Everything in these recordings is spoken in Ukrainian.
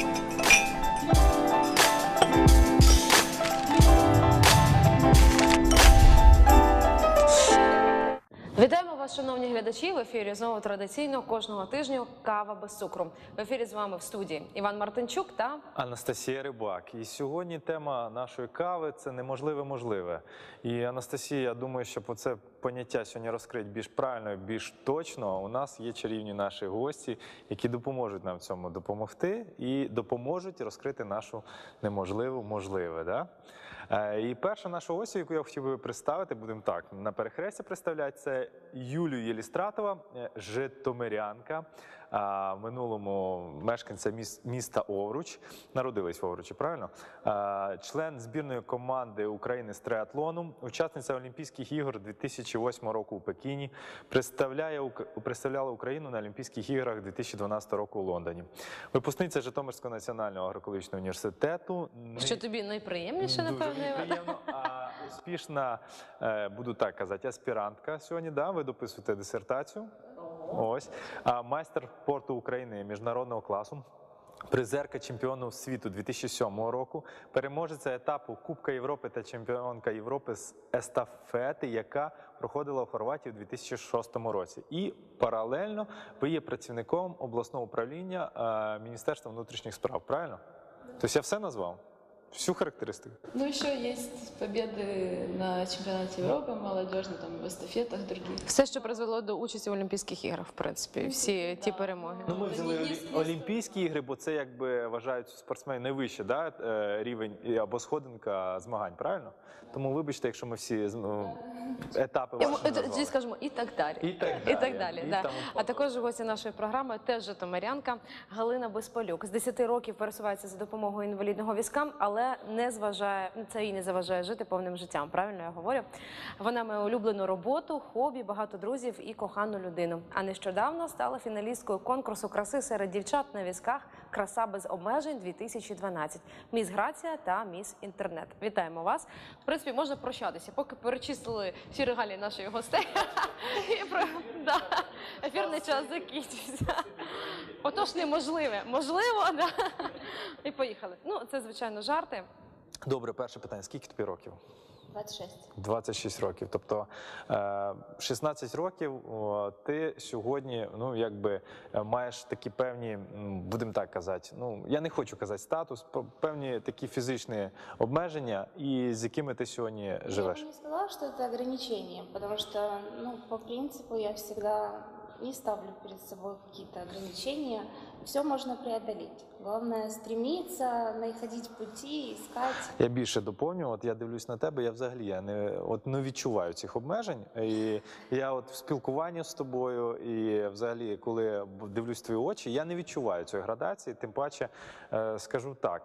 Вітаємо вас, шановні глядачі. В ефірі знову традиційно кожного тижня кава без цукру. В ефірі з вами в студії Іван Мартинчук та Анастасія Рибак. І сьогодні тема нашої кави це неможливе можливе. І Анастасія, я думаю, щоб оце поняття сьогодні розкрити більш правильно, більш точно. У нас є чарівні наші гості, які допоможуть нам цьому допомогти і допоможуть розкрити нашу неможливу можливе. Да? Е, І перша наша гостя, яку я хотів би представити, будемо так на перехресті представляти, це Юлію Єлістратова, е, житомирянка, минулому мешканця міс- міста Овруч. Народились в Овручі, правильно? Член збірної команди України з триатлону, учасниця Олімпійських ігор 2008 року у Пекіні, представляє представляла Україну на Олімпійських іграх 2012 року у Лондоні. Випускниця Житомирського національного агроекологічного університету. що тобі найприємніше, напевно. приємно. А успішна, е, буду так казати, аспірантка сьогодні. Да? Ви дописуєте дисертацію. Ось. Майстер спорту України міжнародного класу. Призерка чемпіону світу 2007 року, переможеця етапу Кубка Європи та чемпіонка Європи з естафети, яка проходила в Хорватії у 2006 році. І паралельно ви є працівником обласного управління е, Міністерства внутрішніх справ. Правильно? Тобто я все назвав? Всю характеристику. Ну, еще есть победы на чемпионате Европы молодежной, там, в эстафетах других. Все, що призвело до участі в Олімпійських іграх, в принципі, всі ті перемоги. Ну, ми Ну, взяли є- олі- є- Олімпійські ігри, бо це якби вважають спортсмени найвищий да, е, рівень і- або сходинка змагань, правильно? Тому вибачте, якщо ми всі з- ну, етапи І, ваші ми- назвали. тоді скажемо і так далі. І так І далі. так далі. І да. тому А подобне. також гості нашої програми теж житомирянка Галина Безпалюк. З 10 років пересувається за допомогою інвалідного візка, але не зважає це їй не заважає жити повним життям. Правильно я говорю? Вона має улюблену роботу, хобі, багато друзів і кохану людину. А нещодавно стала фіналісткою конкурсу краси серед дівчат на візках Краса без обмежень 2012 Міс Грація та Міс Інтернет. Вітаємо вас. В принципі, можна прощатися, поки перечислили всі регалії нашої гостей. І. Ефірний час закінчився. Отож, неможливе. Можливо, да. І поїхали. Ну, це звичайно жарти. Добре, перше питання: скільки тобі років? 26. 26 років. Тобто е, 16 років ти сьогодні, ну якби е, маєш такі певні, будемо так казати. Ну я не хочу казати статус, певні такі фізичні обмеження, і з якими ти сьогодні Я живеш. бы не сказала, что это ограничение, потому что, ну, по принципу я всегда не ставлю перед собой какие-то ограничения. Все можно преодолеть. Главное стремиться, находить пути, искать. Я більше доповню. От я дивлюсь на тебе. Я взагалі я не от не відчуваю цих обмежень. І я от в спілкуванні з тобою, і взагалі, коли дивлюсь твої очі, я не відчуваю цієї градації. Тим паче, е, скажу так,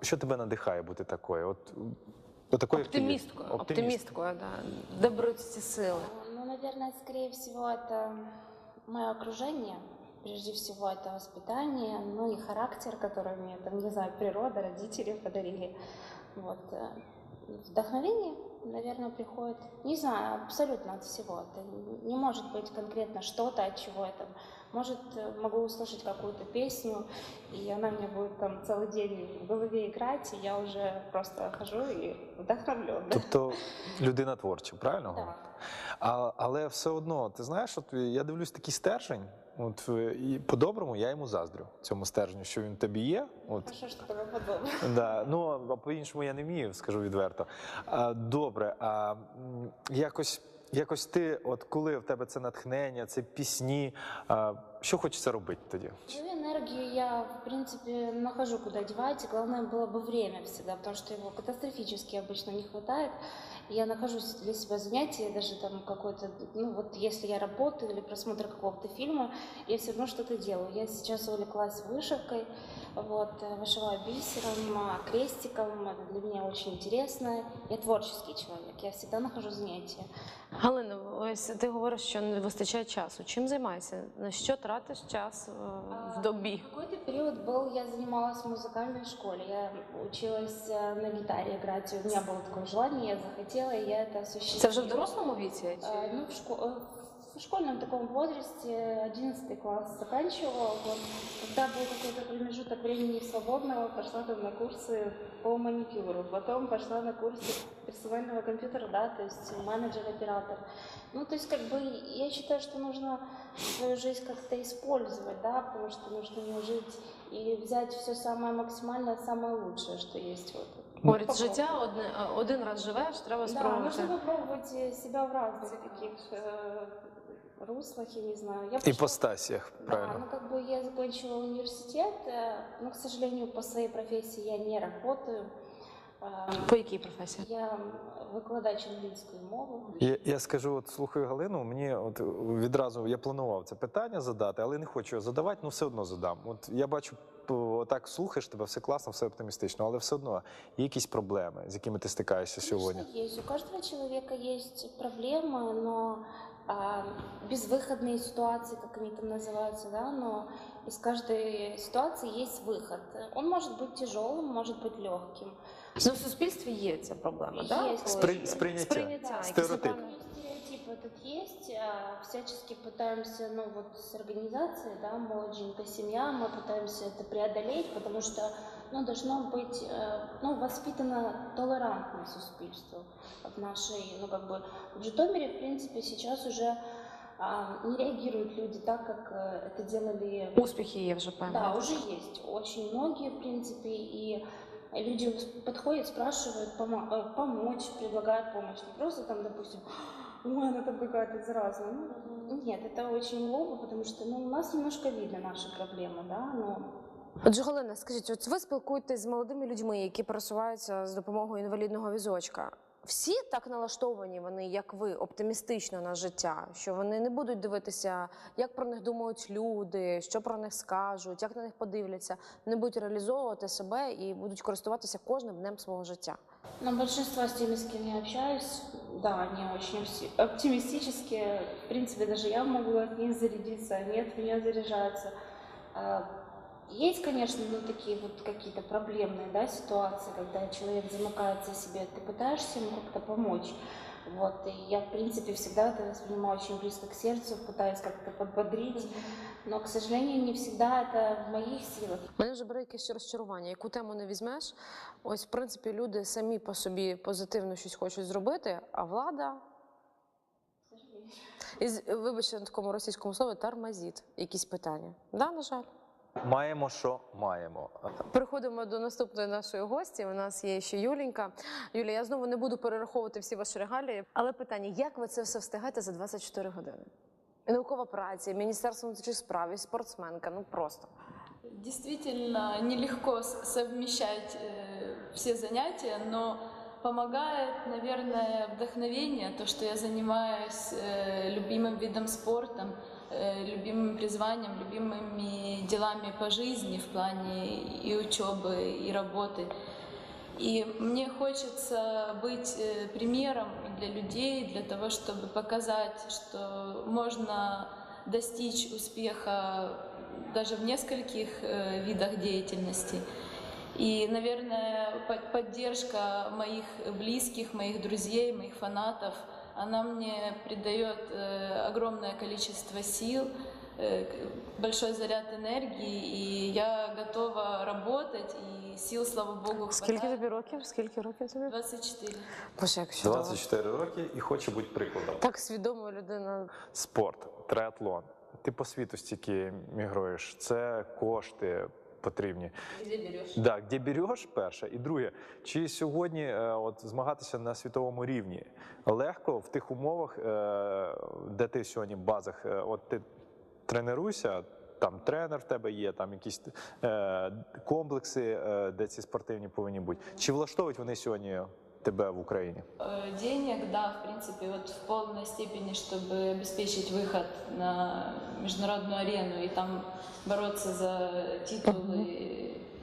що тебе надихає бути такою? От, от такою? Оптимісткою. Оптиміст. Оптимісткою, да. Де ці сили? Ну, наверное, скорее всего, это мое окружение. Прежде всего, это воспитание, ну и характер, который мне, там, не знаю, природа, родители подарили. Вот. э, Вдохновение, наверное, приходит, не знаю, абсолютно от всего. Это не может быть конкретно что-то, от чего там. Может, э, могу услышать какую-то песню, и она мне будет там целый день в голове играть, и я уже просто хожу и вдохновлена. Тобто людина творча, правильно? Так. говорю? А, але все одно, ти знаєш, от я дивлюсь такий стержень. От е, і по-доброму я йому заздрю цьому стержню, що він в тобі є. От Хорошо, что тебе подобно. Да, ну а по-іншому я не вмію, скажу відверто. А, добре, а м, якось, якось ти, от коли в тебе це натхнення, це пісні, а, що хочеться робити тоді? Свою энергию я, в принципе, нахожу, куда девать. И главное было бы время всегда, потому что его катастрофически обычно не хватает. И Я нахожу для себя занятия, даже там какое-то, ну вот если я работаю или просмотр какого-то фильма, я все равно что-то делаю. Я сейчас увлеклась вышивкой, вот, э, вышиваю бисером, а, крестиком, это для меня очень интересно. Я творческий человек, я всегда нахожу занятия. Галина, ось ти говориш, що не вистачає часу. Чим займаєшся? На що тратиш час е, в добі? Какой-то период был, я занималась в музыкальной школе. Я училась э, на гитаре играть. У меня было такое желание, я захотела, и я это осуществила. Це вже в дорослому віці? Э, Ну, в, шко- э, в школьном таком возрасте, 11 класс заканчивала. Вот. Когда был какой-то промежуток времени свободного, пошла там на курсы по маникюру, потом пошла на курсы персонального компьютера, да, то есть менеджер-оператор. Ну, то есть, как бы, я считаю, что нужно свою жизнь как-то использовать, да, потому что нужно не жить и взять все самое максимальное, самое лучшее, что есть вот. Говорить, життя одне, один раз живеш, треба Да, спробувати. нужно попробовать э, себя в разных таких э, руслах, я не знаю. Я І пошла- по стасіях, Да, правильно. ну как бы я закончила университет, э, но, к сожалению, по своей профессии я не работаю. Э, По якій професії? Я викладач англійської мови. Я, я скажу, от слухаю Галину, мені от відразу я планував це питання задати, але не хочу його задавати, ну все одно задам. От я бачу, п- так слухаєш тебе, все класно, все оптимістично, але все одно є якісь проблеми, з якими ти стикаєшся сьогодні. Конечно, есть. У каждого человека есть проблемы, но а, безвыходные ситуации, как они там называются, да, но из каждой ситуации есть выход. Он может быть тяжелым, может быть легким. Ну, в суспільстві є ця проблема, да? Є. Коли- Спри, сприйняття. Сприйняття, якісь Стереотип. напевно, Стереотип этот есть, а, всячески пытаемся, ну вот с организацией, да, молоденькая семья, мы пытаемся это преодолеть, потому что, ну, должно быть, э, ну, воспитано толерантное суспільство в нашей, ну, как бы, в Житомире, в принципе, сейчас уже а, не реагируют люди так, как э, это делали Успіхи є вже певні. да, уже есть. Очень многие, в принципе, и люди подходят, спрашивают помо- э, помочь, предлагают помощь. Не просто там, допустим, ой, она там какая-то заразная. Ну, нет, это очень глупо, потому что ну, у нас немножко видно наши проблемы, да, но Отже, Галина, скажіть, от ви спілкуєтесь з молодими людьми, які пересуваються з допомогою інвалідного візочка. Всі так налаштовані вони, як ви, оптимістично на життя, що вони не будуть дивитися, як про них думають люди, що про них скажуть, як на них подивляться, не будуть реалізовувати себе і будуть користуватися кожним днем свого життя. Но большинство с теми, с кем я общаюсь, да, они очень оптимистические. В принципе, даже я могу от них зарядиться, они от меня заряжаются. А, Есть, конечно, ну, такие вот какие-то проблемные да, ситуации, когда человек замыкается в себе, ты пытаешься ему как-то помочь. Вот, и я, в принципе, всегда это воспринимаю очень близко к сердцу, пытаюсь как-то подбодрить, но, к сожалению, не всегда это в моих силах. Мене вже бере якесь розчарування. Яку тему не візьмеш? Ось, в принципі, люди самі по собі позитивно щось хочуть зробити, а влада. Із, вибачте на такому російському слові, тормозить якісь питання. Да, на жаль. Маємо, що маємо. Переходимо до наступної нашої гості. У нас є ще Юлінька. Юля, я знову не буду перераховувати всі ваші регалії, але питання: як ви це все встигаєте за 24 години? І наукова праця, і Міністерство внутрішніх справ, і спортсменка. Ну просто. Действительно, нелегко с- совмещать э, все занятия, но помогает, наверное, вдохновение, то, что я занимаюсь э, любимым видом спорта, э, любимым призванием, любимыми делами по жизни в плане и учебы, и работы. И мне хочется быть э, примером для людей, для того, чтобы показать, что можно достичь успеха даже в нескольких э, видах деятельности. И, наверное, по- поддержка моих близких, моих друзей, моих фанатов, она мне придает э, огромное количество сил, э, к- большой заряд энергии, и я готова работать, и сил, слава богу, Скільки тобі років? Скільки років тобі? 24. Боже, як чудово. 24 роки і хочу бути прикладом. Так свідома людина. Спорт, триатлон. Ти по світу стільки мігруєш. Це кошти потрібні. Где берешь? Да, де береш перше, і друге, чи сьогодні е, от змагатися на світовому рівні легко в тих умовах, е, де ти сьогодні в базах, е, от ти тренуєшся, там тренер в тебе є, там якісь е, комплекси, е, де ці спортивні повинні бути. Чи влаштовують вони сьогодні тебе в Україні? Э, Денег, да, в принципе, вот в полной степени, чтобы обеспечить выход на международную арену и там бороться за титулы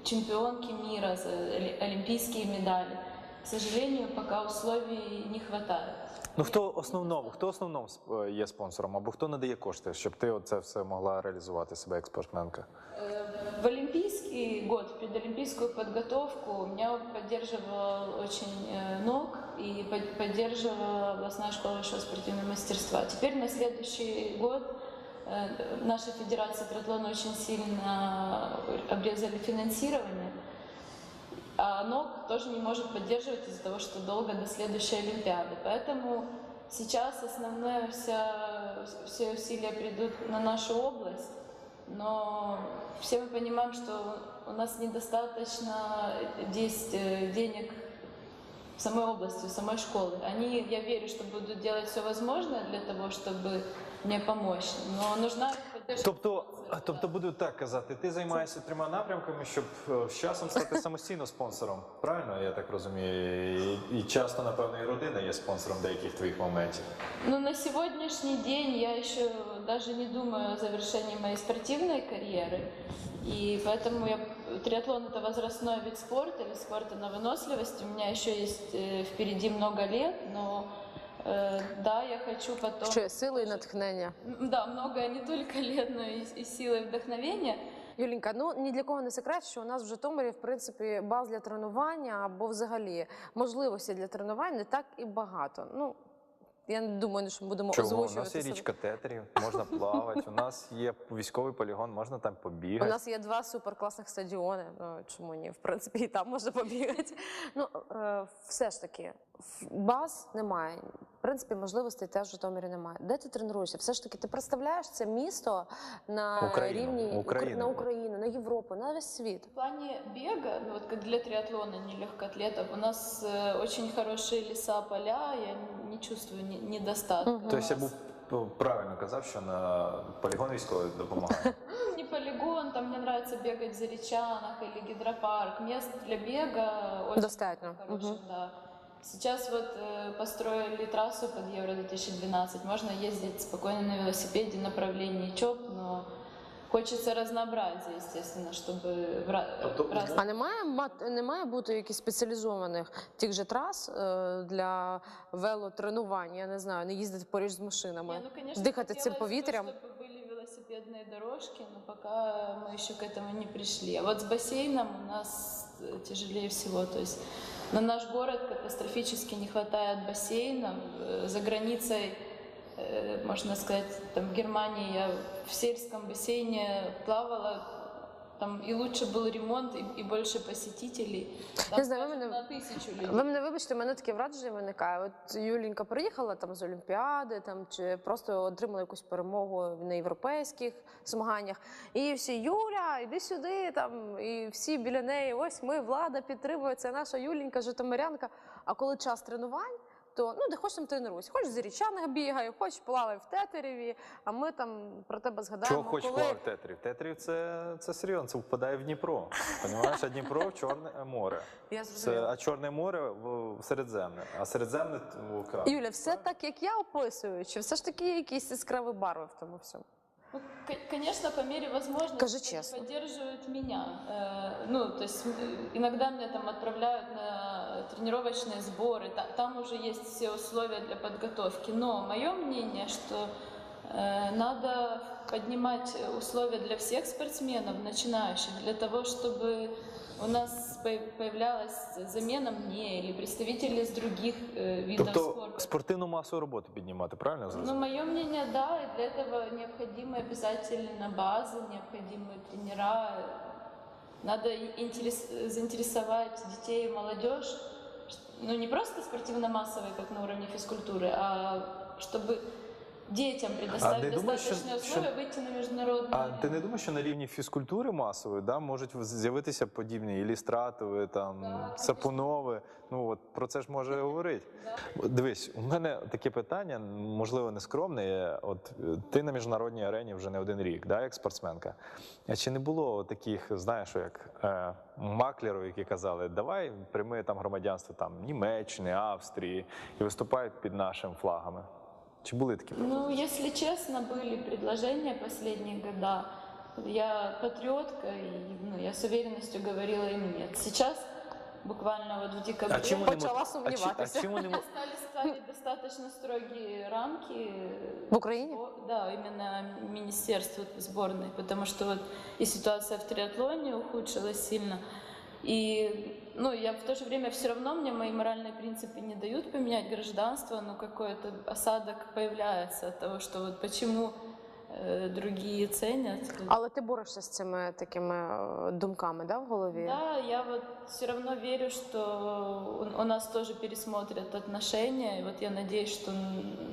чемпионки мира, за оли- олимпийские медали. К сожалению, пока условий не хватает. Ну хто основному, хто основному сп- е, є спонсором, або хто надає кошти, щоб ти це все могла реалізувати себе як спортсменка? Э, В олимпийский год, в предолимпийскую подготовку меня поддерживал очень э, НОК и под- поддерживала областная школа высшего спортивного мастерства. Теперь на следующий год э, наша федерация триатлона очень сильно обрезали финансирование, а оно тоже не может поддерживать из-за того, что долго до следующей Олимпиады. Поэтому сейчас основное вся, все усилия придут на нашу область, но все мы понимаем, что у нас недостаточно э, денег в самой области, в самой школы. Они, я верю, что будут делать все возможное для того, чтобы мне помочь, но нужна. Тобто, тобто буду так казати, ти займаєшся трьома напрямками, щоб е, з часом стати самостійно спонсором. Правильно, я так розумію? І, і часто, напевно, і родина є спонсором деяких твоїх моментів. Ну, на сегодняшний день я еще даже не думаю о завершении моей спортивной карьеры. И поэтому я, триатлон это возрастной вид спорта, вид спорта на выносливость. У меня еще есть э, впереди много лет, но э, да, я хочу потом... Що є сили і натхнення? Да, много не только лет, но и, и силы и вдохновения. Юлінька, ну ні для кого не секрет, що у нас в Житомирі, в принципі, баз для тренування або взагалі можливості для тренувань не так і багато. Ну я не думаю, що ми будемо Чого? У озвучувати. нас є себе. річка тетерів, можна плавати, у нас є військовий полігон, можна там У побігати. нас є два суперкласних стадіони. Ну чому ні? В принципі, і там можна побігати. Ну е, все ж таки, в- баз немає. В принципі, можливостей теж в Житомирі немає. Де ти тренуєшся? Все ж таки, ти представляєш це місто на Україну, рівні Україну. на Україну, на Європу, на весь світ. В плане бега, ну вот как для триатлона, не легкоатлетов, у нас очень хорошие леса, поля, я не чувствую не- недостатка. Мгм. У Тобто я був правильно казав, що на полігон військовий допомагає. Ну, не полигон, там мне нравится бегать в Заречанах или гидропарк. Мест для бега Достатньо. хороших, Мгм. да. Сейчас вот э, построили трассу под Евро-2012. Можно ездить спокойно на велосипеде в направлении ЧОП, но хочется разнообразия, естественно, чтобы в ра- Тобто раз- А немає мат- не має бути якихось спеціалізованих тих же трас е, для велотренувань? Я не знаю, не їздити поріж з машинами, Не, ну, конечно, дихати цим хотелось бы, повітрям. чтобы были велосипедные дорожки, но пока мы еще к этому не пришли. А вот с бассейном у нас э, тяжелее всего. То есть на наш город катастрофически не хватает бассейнов. Э, За границей, э, можно сказать, там в Германии я в сельском бассейне плавала, там и лучше был ремонт, и, и больше посетителей. Там, Не знаю, вы скажем, меня- на тысячу людей. Ви мене вибачте, у мене таке враження виникає. От Юлінька приїхала там з Олімпіади, там чи просто отримала якусь перемогу на європейських змаганнях. І всі Юля, іди сюди. Там і всі біля неї. Ось ми, влада підтримує. Це наша Юлінька, Житомирянка. А коли час тренувань, То ну де хочеш там тренуйся. Хоч з Зарічанах бігай, хоч плавай в Тетереві, а ми там про тебе згадаємо. Чого хоч коли... плавати тетерів? Тетерів це, це серйозно, це впадає в Дніпро. Понімаєш, а Дніпро в Чорне море. Я Це, а Чорне море в, в Середземне, а Середземне в Україні. Юля, все так, як я описую, чи все ж таки якісь яскраві барви в тому всьому? Ну, Конечно, по мере возможности Скажи честно. поддерживают меня. Э, Ну, то есть м, иногда меня там отправляют на тренировочные сборы, та- там уже есть все условия для подготовки. Но мое мнение, что э, надо поднимать условия для всех спортсменов, начинающих, для того, чтобы у нас появлялась замена мне или представители из других э, видов Тобто спорта. спортивну масу роботи піднімати, правильно я Ну, зрозумів? мое мнение, да, и для этого необходимы обязательно базы, необходимы тренера. Надо и- интерес- заинтересовать детей и молодежь, ш- ну не просто спортивно-массовой, как на уровне физкультуры, а чтобы детям предоставить не думаешь, достаточные что- условия выйти на международный А ти не думаєш, що на рівні фізкультури масової да, можуть з'явитися подібні ілюстратови, там, Да, сапунови? Ну от про це ж може говорити. Дивись, у мене таке питання, можливо, нескромне. От е, ти на міжнародній арені вже не один рік, да, як спортсменка. А чи не було таких, знаєш, як е, маклерів, які казали, давай прийми там громадянство там Німеччини, Австрії і виступають під нашими флагами? Чи були такі? Ну, если честно, были предложения последние года. Я патриотка, и ну, я с уверенностью говорила им нет. Сейчас, буквально вот в декабре, А чим вони мо- Почала а чи- сумніватися. А чим вони мо- стали ставить достаточно строгие рамки. В Украине? Сбо- Да, именно министерство сборной, потому что вот и ситуация в триатлоне ухудшилась сильно. И, ну, я в то же время все равно мне мои моральные принципы не дают поменять гражданство, но какой-то осадок появляется от того, что вот почему э, другие ценят. Але ти борешся з цими такими е, думками, да, в голові? Да, я вот все равно верю, что у у нас тоже пересмотрят отношения. И вот я надеюсь, что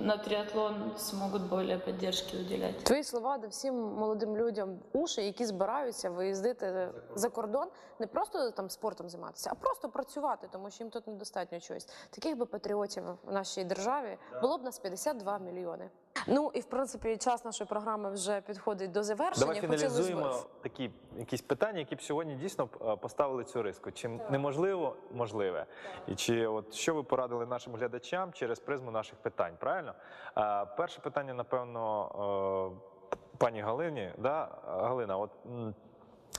на триатлон смогут более поддержки уделять. Твої слова до всім молодим людям в уші, які збираються виїздити за кордон, не просто там спортом займатися, а просто працювати, тому що їм тут недостатньо чогось. Таких би патріотів в нашій державі було б нас 52 мільйони. Ну і в принципі час нашої програми вже підходить до завершення. Давай фіналізуємо такі якісь питання, які б сьогодні дійсно е, поставили цю риску. Чи неможливо, можливе. І чи от що ви порадили нашим глядачам через призму наших питань? Правильно? Е, Перше питання, напевно, е, пані Галині. Да? Галина, от.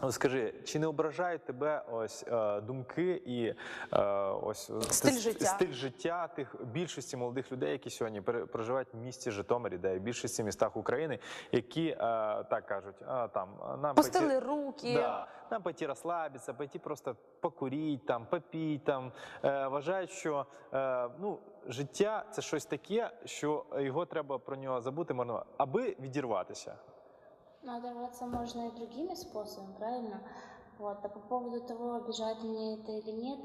Скажи, чи не ображають тебе ось е, думки і е, ось Стиль с- життя. стиль життя тих більшості молодих людей, які сьогодні проживають в місті Житомирі, де в більшості містах України, які е, так кажуть, а, там нам Пустили пойти- руки. Да, нам пойти розслабитися, пойти просто покуріть, там, попіть, там. Е, вважають, що е, ну, життя це щось таке, що його треба про нього забути, можна, аби відірватися. Но оторваться можно и другими способами, правильно? Вот. А по поводу того, обижает меня это или нет,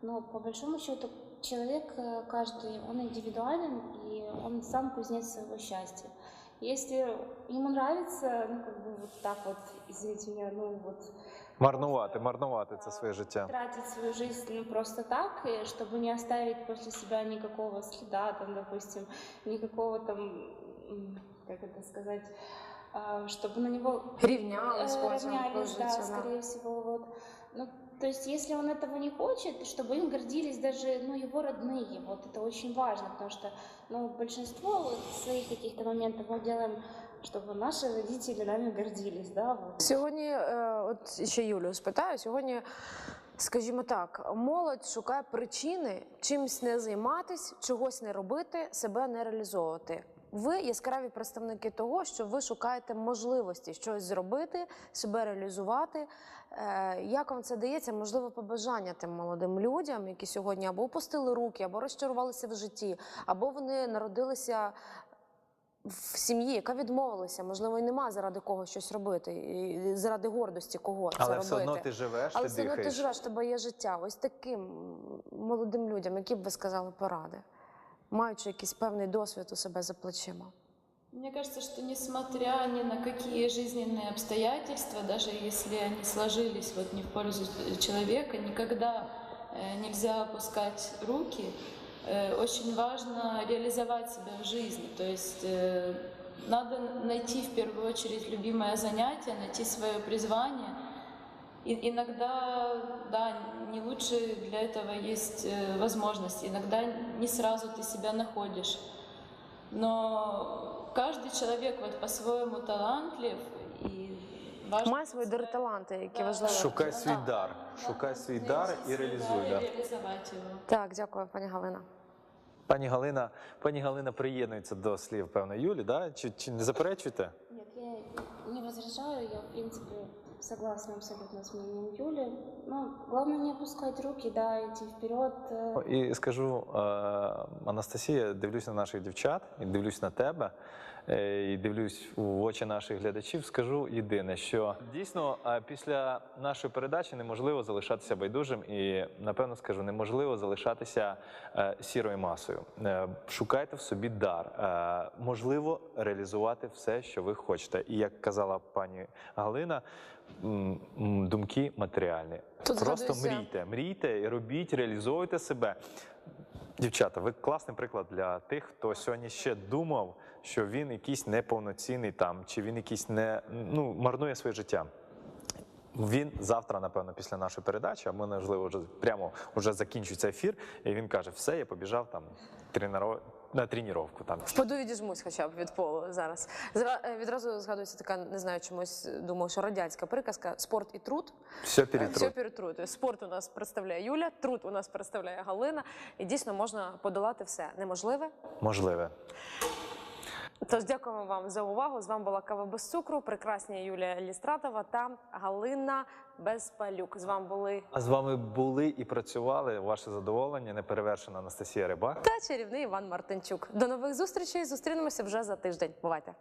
ну, по большому счету, человек э, каждый, он индивидуален, и он сам кузнец своего счастья. Если ему нравится, ну, как бы вот так вот, извините меня, ну, вот... Марнувати, марнувати це своє життя. Тратить свою жизнь ну, просто так, чтобы не оставить после себя никакого следа, там, допустим, никакого там, как это сказать, чтобы на него Рівнялись э, потім равнялись, да, кажеться, да. скорее всего, вот. Ну, то есть, если он этого не хочет, чтобы им гордились даже, ну, его родные, вот это очень важно, потому что, ну, большинство вот своих каких-то моментов мы делаем, чтобы наши родители нами гордились, да, вот. Сьогодні, е, от ще Юлію спитаю, сьогодні, скажімо так, молодь шукає причини чимось не займатись, чогось не робити, себе не реалізовувати. Ви яскраві представники того, що ви шукаєте можливості щось зробити, себе реалізувати. Е, Як вам це дається? Можливо, побажання тим молодим людям, які сьогодні або опустили руки, або розчарувалися в житті, або вони народилися в сім'ї, яка відмовилася, можливо, і нема заради кого щось робити, і заради гордості кого це Але робити. все одно ти живеш, Але ти все одно ти живеш, тебе є життя. Ось таким молодим людям, які б ви сказали поради, маючи якийсь певний досвід у себе за плечима. Мне кажется, что несмотря ни на какие жизненные обстоятельства, даже если они сложились вот не в пользу человека, никогда э, нельзя опускать руки. Э, Очень важно реализовать себя в жизни. То есть э, надо найти в первую очередь любимое занятие, найти свое призвание. И иногда, да, не лучше для этого есть э, возможности. Иногда не сразу ты себя находишь. Но каждый человек вот по-своему талантлив и важно Має свої дари таланти, які Да. важливі. Шукай свій Да. дар, шукай свій дар і реалізуй. Да, Да. и реализовать его. Так, дякую, пані Галина. Пані Галина, пані Галина приєднується до слів певно Юлі, да? чи, чи не заперечуєте? Нет, я не возражаю, я, в принципе, согласна абсолютно с мнением Юли. Ну, главное не опускать руки, да, идти вперед. э, І скажу, е, Анастасія, дивлюсь на наших дівчат, і дивлюсь на тебе, і дивлюсь в очі наших глядачів. Скажу єдине, що дійсно е, після нашої передачі неможливо залишатися байдужим, і напевно скажу, неможливо залишатися е, сірою масою. Е, Шукайте в собі дар. Е, Можливо реалізувати все, що ви хочете. І як казала пані Галина, думки матеріальні. Тут Просто згадується- мрійте, мрійте, і робіть, реалізовуйте себе. Дівчата, ви класний приклад для тих, хто сьогодні ще думав, що він якийсь неповноцінний там, чи він якийсь не ну марнує своє життя. Він завтра, напевно, після нашої передачі, а ми можливо вже прямо вже закінчується ефір, і він каже: все, я побіжав там тренеро... на тренування. Там Впаду відіжмусь хоча б від полу зараз. Зра- е, Відразу згадується така, не знаю, чомусь думаю, що радянська приказка спорт і труд. все Все перетру. Спорт у нас представляє Юля, труд у нас представляє Галина. І дійсно можна подолати все неможливе. Можливе. Тож дякуємо вам за увагу. З вами була кава без цукру, прекрасні Юлія Лістратова та Галина Безпалюк. З вами були А з вами були і працювали ваше задоволення, неперевершена Анастасія Рибак. та чарівний Іван Мартинчук. До нових зустрічей. Зустрінемося вже за тиждень. Бувайте.